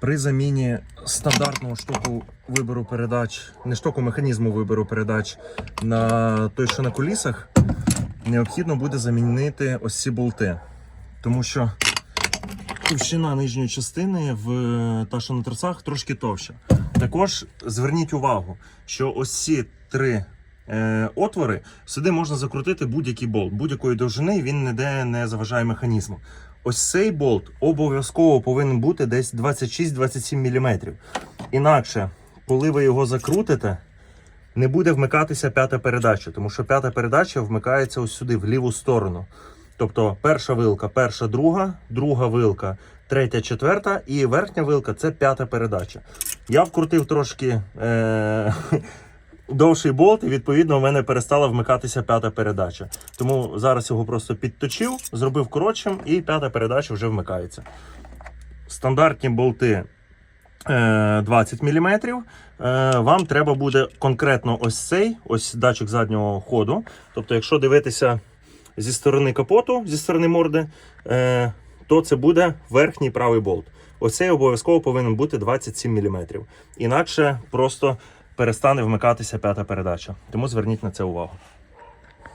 При заміні стандартного штоку вибору передач, не штоку механізму вибору передач на той, що на колісах, необхідно буде замінити ось ці болти. Тому що товщина нижньої частини в та, що на тросах, трошки товща. Також зверніть увагу, що ось ці три е, отвори сюди можна закрутити будь-який болт, будь-якої довжини, він ніде не заважає механізму. Ось цей болт обов'язково повинен бути десь 26-27 мм. Інакше, коли ви його закрутите, не буде вмикатися п'ята передача, тому що п'ята передача вмикається ось сюди, в ліву сторону. Тобто перша вилка, перша, друга, друга вилка, третя, четверта, і верхня вилка це п'ята передача. Я вкрутив трошки е- довший болт, і відповідно в мене перестала вмикатися п'ята передача. Тому зараз його просто підточив, зробив коротшим, і п'ята передача вже вмикається. Стандартні болти е, 20 мм. Е, Вам треба буде конкретно ось цей, ось датчик заднього ходу. Тобто, якщо дивитися зі сторони капоту, зі сторони морди, е, то це буде верхній правий болт. Оцей обов'язково повинен бути 27 мм. Інакше просто перестане вмикатися п'ята передача. Тому зверніть на це увагу.